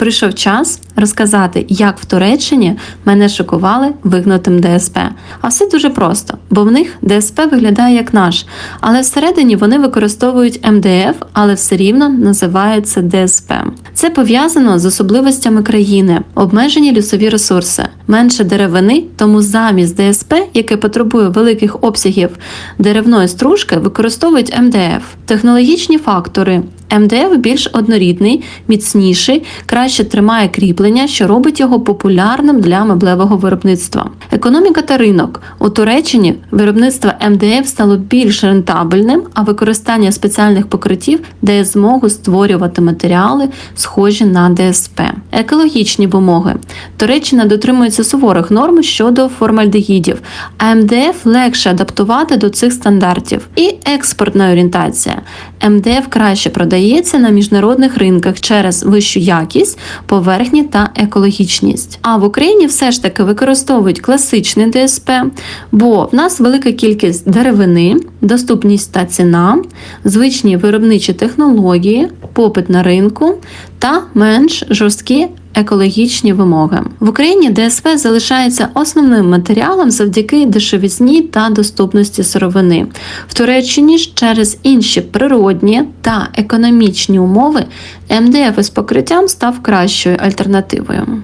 Прийшов час розказати, як в Туреччині мене шокували вигнутим ДСП. А все дуже просто, бо в них ДСП виглядає як наш, але всередині вони використовують МДФ, але все рівно називають це ДСП. Це пов'язано з особливостями країни, обмежені лісові ресурси, менше деревини, тому замість ДСП, яке потребує великих обсягів деревної стружки, використовують МДФ. Технологічні фактори. МДФ більш однорідний, міцніший, краще тримає кріплення, що робить його популярним для меблевого виробництва. Економіка та ринок у Туреччині виробництво МДФ стало більш рентабельним, а використання спеціальних покриттів дає змогу створювати матеріали, схожі на ДСП. Екологічні вимоги. Туреччина дотримується суворих норм щодо формальдегідів, а МДФ легше адаптувати до цих стандартів. І експортна орієнтація. МДФ краще продається на міжнародних ринках через вищу якість, поверхні та екологічність. А в Україні все ж таки використовують класичний ДСП, бо в нас велика кількість деревини, доступність та ціна, звичні виробничі технології, попит на ринку та менш жорсткі екологічні вимоги. В Україні ДСП залишається основним матеріалом завдяки дешевізні та доступності сировини. В Туреччині ж через інші природні та економічні умови МДФ із покриттям став кращою альтернативою.